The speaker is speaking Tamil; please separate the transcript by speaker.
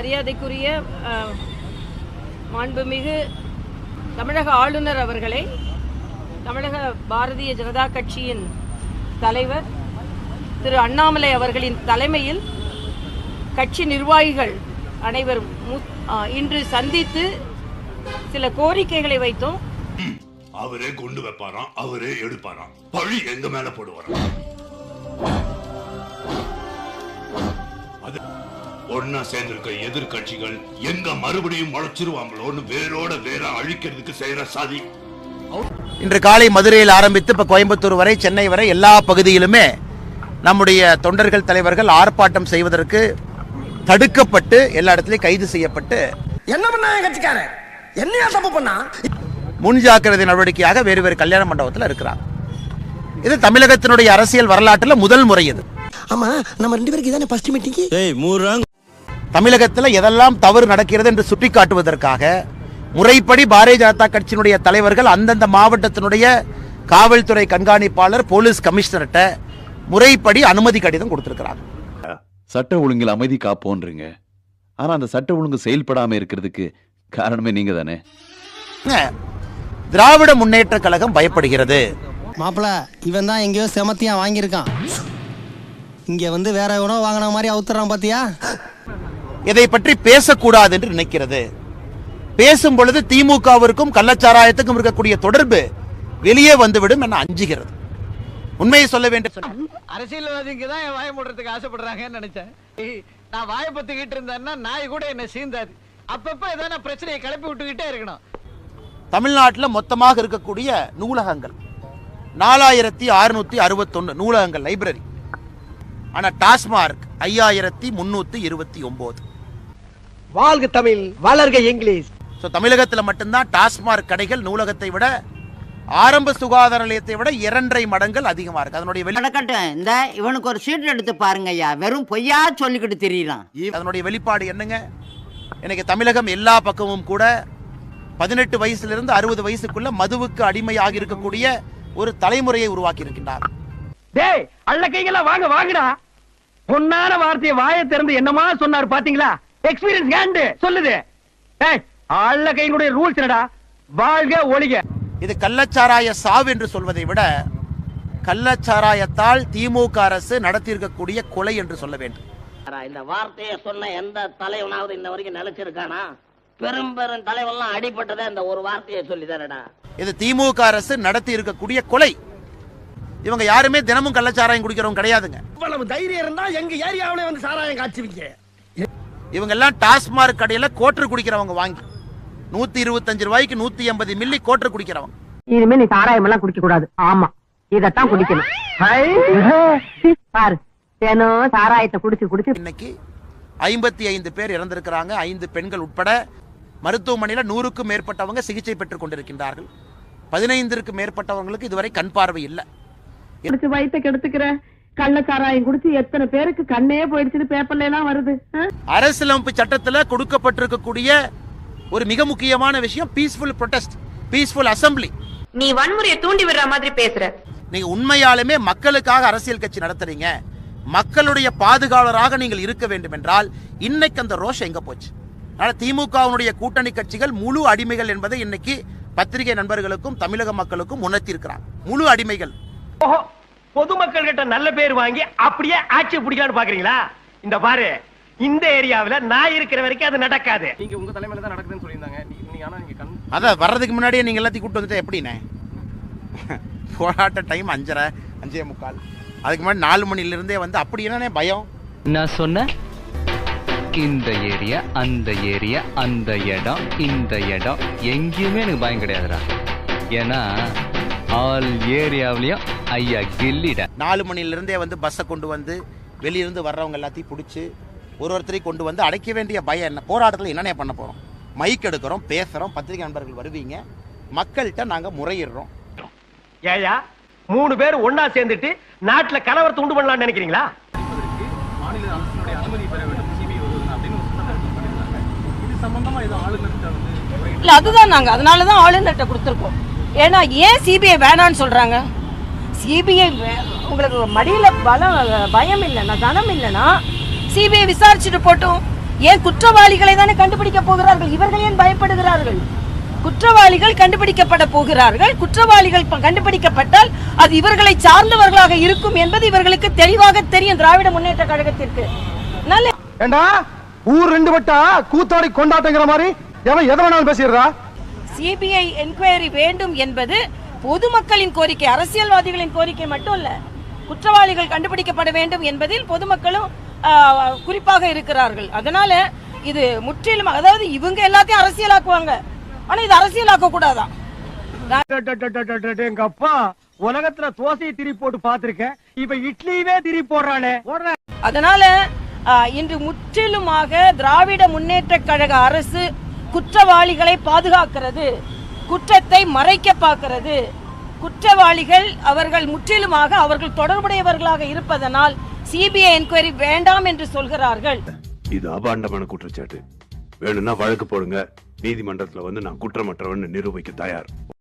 Speaker 1: மரியாதைக்குரிய மாண்புமிகு தமிழக ஆளுநர் அவர்களை தமிழக பாரதிய ஜனதா கட்சியின் தலைவர் திரு அண்ணாமலை அவர்களின் தலைமையில் கட்சி நிர்வாகிகள் அனைவரும் இன்று சந்தித்து சில கோரிக்கைகளை வைத்தோம்.
Speaker 2: அவரே கொண்டு வைப்பாராம் அவரே எடுப்பாராம். பழி எங்க மேல போடுவாராம்? ஒன்னா சேர்ந்திருக்க எதிர்க்கட்சிகள் எங்க மறுபடியும் முளைச்சிருவாங்களோன்னு வேரோட வேற அழிக்கிறதுக்கு செய்யற சதி.
Speaker 3: இன்று காலை மதுரையில் ஆரம்பித்து இப்போ கோயம்புத்தூர் வரை சென்னை வரை எல்லா பகுதியிலுமே நம்முடைய தொண்டர்கள் தலைவர்கள் ஆர்ப்பாட்டம் செய்வதற்கு தடுக்கப்பட்டு எல்லா இடத்துலையும் கைது செய்யப்பட்டு
Speaker 4: என்ன பண்ணா கட்சிக்காரன்? என்னையா தப்பு பண்ணா?
Speaker 3: முன் ஜாக்கிரதை நடவடிக்கையாக வேறு வேறு கல்யாண மண்டபத்தில் இருக்கிறாங்க இது தமிழகத்தினுடைய அரசியல் வரலாற்றில் முதல் முறை இது.
Speaker 4: ஆமா நம்ம ரெண்டு பேருக்கு இதானே ஃபர்ஸ்ட் மீட்டிங்
Speaker 3: தமிழகத்தில் எதெல்லாம் தவறு நடக்கிறது என்று சுட்டிக்காட்டுவதற்காக முறைப்படி பாரதிய ஜனதா கட்சியினுடைய தலைவர்கள் அந்தந்த மாவட்டத்தினுடைய காவல்துறை கண்காணிப்பாளர் போலீஸ் கமிஷனர்கிட்ட முறைப்படி அனுமதி கடிதம் கொடுத்திருக்கிறாங்க.
Speaker 5: சட்ட ஒழுங்கில் அமைதி காப்போன்றீங்க. ஆனா அந்த சட்ட ஒழுங்கு செயல்படாம இருக்கிறதுக்கு காரணமே நீங்க தானே.
Speaker 3: திராவிட முன்னேற்ற கழகம் பயப்படுகிறது.
Speaker 6: மாப்பிள இவன் தான் எங்கேயோ செமத்தியா வாங்கியிருக்கான். இங்க வந்து வேற எவனோ வாங்கின மாதிரி அவுத்துறான் பாத்தியா?
Speaker 3: இதை பற்றி பேசக்கூடாது என்று நினைக்கிறது. பேசும் பொழுது திமுகவிற்கும் கள்ளச்சாராயத்துக்கும் இருக்கக்கூடிய தொடர்பு வெளியே வந்துவிடும் என அஞ்சுகிறது. உண்மையை சொல்ல வேண்டும் சொன்னால்,
Speaker 7: அரசியல்வாதிங்க தான் என் வாயை மூடுறதுக்கு ஆசைப்படுறாங்கன்னு நினைச்சேன். நான் வாயை பத்திக்கிட்டு இருந்தேன்னா நாய் கூட என்ன சீந்தாது. அப்பப்ப ஏதாவது பிரச்சனையை கிளப்பி விட்டுக்கிட்டே இருக்கணும்.
Speaker 3: தமிழ்நாட்டில் மொத்தமாக இருக்கக்கூடிய நூலகங்கள். நாலாயிரத்தி அறுநூத்தி அறுபத்தொன்னு நூலகங்கள் லைப்ரரி ஆனா டாஸ்மார்க் ஐயாயிரத்தி முன்னூத்தி இருபத்தி ஒன்பது
Speaker 4: வாழ்க தமிழ் வளர்க இங்கிலீஷ்.
Speaker 3: ஸோ தமிழகத்தில் மட்டும்தான் டாஸ்மார்க் கடைகள் நூலகத்தை விட ஆரம்ப சுகாதார நிலையத்தை விட இரண்டரை மடங்கள் அதிகமா இருக்கு. அதனுடைய வெளி
Speaker 8: நடக்கட்டும் இந்த இவனுக்கு ஒரு சீட் எடுத்து பாருங்க ஐயா. வெறும் பொய்யா சொல்லிக்கிட்டு தெரியலாம்
Speaker 3: அதனுடைய வெளிப்பாடு என்னங்க? இன்னைக்கு தமிழகம் எல்லா பக்கமும் கூட பதினெட்டு வயசுல இருந்து அறுபது வயசுக்குள்ள மதுவுக்கு அடிமையாக இருக்கக்கூடிய ஒரு தலைமுறையை உருவாக்கி இருக்கின்றார்.
Speaker 4: டேய் அள்ள கைகளா வாங்க வாங்கடா. பொன்னான வார்த்தையை வாயை திறந்து என்னமா சொன்னார் பாத்தீங்களா? எக்ஸ்பீரியன்ஸ் ஹேண்ட் சொல்லுது. டேய் அள்ள கைகளுடைய ரூல்ஸ் என்னடா? வாழ்க ஒளிக
Speaker 3: இது கள்ளச்சாராய சாவு என்று சொல்வதை விட கள்ளச்சாராயத்தால் திமுக அரசு நடத்தியிருக்கக்கூடிய கொலை என்று சொல்ல வேண்டும்.
Speaker 8: இந்த வார்த்தையை சொன்ன எந்த தலைவனாவது இந்த வரைக்கும் நிலைச்சிருக்கானா? பெரும் பெரும் தலைவன்லாம் அடிபட்டதே இந்த ஒரு வார்த்தையை சொல்லி
Speaker 3: இது திமுக அரசு நடத்தி இருக்கக்கூடிய கொலை. இவங்க யாருமே தினமும் கள்ளச்சாராயம் குடிக்கிறவங்க கிடையாதுங்க.
Speaker 4: இவ்வளவு தைரியம் இருந்தா எங்க ஏரியாவிலே வந்து சாராயம் காய்ச்சுவீங்க?
Speaker 3: இவங்க எல்லாம் டாஸ்மார்க் கடையில கோட்டர் குடிக்கிறவங்க வாங்கி. நூத்தி இருபத்தஞ்சு ரூபாய்க்கு நூத்தி எண்பது மில்லி கோட்டர் குடிக்கிறவங்க.
Speaker 9: இனிமே நீ சாராயம் எல்லாம் குடிக்க கூடாது. ஆமா. இதத்தான் குடிக்கணும். பாரு. தினம் சாராயத்தை குடிச்சு குடிச்சு.
Speaker 3: இன்னைக்கு ஐம்பத்தி ஐந்து பேர் இறந்திருக்கிறாங்க. ஐந்து பெண்கள் உட்பட மருத்துவமனையில் நூறுக்கும் மேற்பட்டவங்க சிகிச்சை பெற்றுக் கொண்டிருக்கின்றார்கள். பதினைந்திற்கும் மேற்பட்டவங்களுக்கு இதுவரை கண் பார்வை இல்லை.
Speaker 9: குடிச்சு வயித்தை கெடுத்துக்கிற கள்ள சாராயம் குடிச்சு எத்தனை பேருக்கு கண்ணே போயிடுச்சுன்னு பேப்பர்ல எல்லாம் வருது?
Speaker 3: அரசியலமைப்பு சட்டத்தில் கொடுக்கப்பட்டிருக்கக்கூடிய ஒரு மிக முக்கியமான விஷயம் பீஸ்ஃபுல் ப்ரொடெஸ்ட் பீஸ்ஃபுல் அசம்பிளி
Speaker 1: நீ வன்முறையை தூண்டி விடுற மாதிரி பேசுற.
Speaker 3: நீங்க உண்மையாலுமே மக்களுக்காக அரசியல் கட்சி நடத்துறீங்க. மக்களுடைய பாதுகாவலராக நீங்கள் இருக்க வேண்டும் என்றால் இன்னைக்கு அந்த ரோஷம் எங்க போச்சு? அதனால திமுகவினுடைய கூட்டணி கட்சிகள் முழு அடிமைகள் என்பதை இன்னைக்கு பத்திரிகை நண்பர்களுக்கும் தமிழக மக்களுக்கும் உணர்த்தி இருக்கிறாங்க முழு அடிமைகள்.
Speaker 4: ஓஹோ பொதுமக்கள் கிட்ட நல்ல பேர் வாங்கி அப்படியே ஆட்சி பிடிக்கலாம்னு பாக்குறீங்களா? இந்த பாரு இந்த ஏரியாவுல நான் இருக்கிற வரைக்கும் அது நடக்காது.
Speaker 7: நீங்க உங்க தலைமையில தான் நடக்குதுன்னு சொல்லியிருந்தாங்க. நீங்க ஆனா நீங்க கண்
Speaker 3: அதான் வர்றதுக்கு முன்னாடியே நீங்க எல்லாத்தையும் கூட்டு வந்துட்டா எப்படிண்ணே போராட்ட டைம் அஞ்சரை அஞ்சே முக்கால். அதுக்கு முன்னாடி நாலு மணில இருந்தே வந்து அப்படி என்னண்ணே பயம்.
Speaker 10: நான் சொன்னேன் இந்த ஏரியா அந்த ஏரியா அந்த இடம் இந்த இடம். எங்கேயுமே எனக்கு பயம் கிடையாதுடா. ஏன்னா ஆல் ஏரியாவிலையும் ஐயா கில்லிட.
Speaker 3: நாலு மணில இருந்தே வந்து பஸ்ஸை கொண்டு வந்து வெளியிருந்து வர்றவங்க எல்லாத்தையும் பிடிச்சி ஒரு ஒருத்தரையும் கொண்டு வந்து அடைக்க வேண்டிய பயம் என்ன? போராட்டத்தில் என்னென்ன பண்ண போறோம்? மைக் எடுக்கிறோம் பேசுறோம் பத்திரிகை நண்பர்கள் வருவீங்க. மக்கள்கிட்ட நாங்க முறையிடுறோம்.
Speaker 4: ஏயா மூணு பேர் ஒன்னா சேர்ந்துட்டு நாட்டுல கலவரத்தை உண்டு பண்ணலாம்னு நினைக்கிறீங்களா?
Speaker 1: இல்ல அதுதான் நாங்க. அதனால தான் ஆளுநர்கிட்ட கொடுத்துருக்கோம். ஏன்னா ஏன் சிபிஐ வேணான்னு சொல்கிறாங்க சிபிஐ உங்களுக்கு மடியில் பலம் பயம் இல்லைன்னா தனம் இல்லைன்னா சிபிஐ விசாரிச்சுட்டு போட்டும். ஏன் குற்றவாளிகளை தானே கண்டுபிடிக்க போகிறார்கள்? இவர்கள் ஏன் பயப்படுகிறார்கள்? குற்றவாளிகள் கண்டுபிடிக்கப்பட போகிறார்கள். குற்றவாளிகள் கண்டுபிடிக்கப்பட்டால் அது இவர்களை சார்ந்தவர்களாக இருக்கும் என்பது இவர்களுக்கு தெளிவாக தெரியும் திராவிட முன்னேற்ற கழகத்திற்கு. நல்ல
Speaker 4: ஏண்டா? ஊர் ரெண்டு வட்டா கூத்தாடி கொண்டாட்டங்கிற மாதிரி? எவன் எதை வேணாலும் பேசிடுறா?
Speaker 1: சிபிஐ என்கொயரி வேண்டும் என்பது பொதுமக்களின் கோரிக்கை அரசியல்வாதிகளின் கோரிக்கை மட்டும் இல்ல. குற்றவாளிகள் கண்டுபிடிக்கப்பட வேண்டும் என்பதில் பொதுமக்களும் குறிப்பாக இருக்கிறார்கள். அதனால இது முற்றிலும் அதாவது இவங்க எல்லாத்தையும் அரசியலாக்குவாங்க. ஆனா இது அரசியலாக்க கூடாதான்
Speaker 4: எங்க அப்பா உலகத்துல தோசையை திரி போட்டு பாத்திருக்கேன் இப்ப இட்லியவே திரி போடுறானே. போடுற.
Speaker 1: அதனால இன்று முற்றிலுமாக திராவிட முன்னேற்ற கழக அரசு குற்றவாளிகளை பாதுகாக்கிறது குற்றத்தை மறைக்க பார்க்கிறது. குற்றவாளிகள் அவர்கள் முற்றிலுமாக அவர்கள் தொடர்புடையவர்களாக இருப்பதனால் சிபிஐ என்கொயரி வேண்டாம் என்று சொல்கிறார்கள்.
Speaker 2: இது அபாண்டமான குற்றச்சாட்டு. வேணும்னா வழக்கு போடுங்க. நீதிமன்றத்தில் வந்து நான் குற்றமற்றவன் நிரூபிக்க தயார்.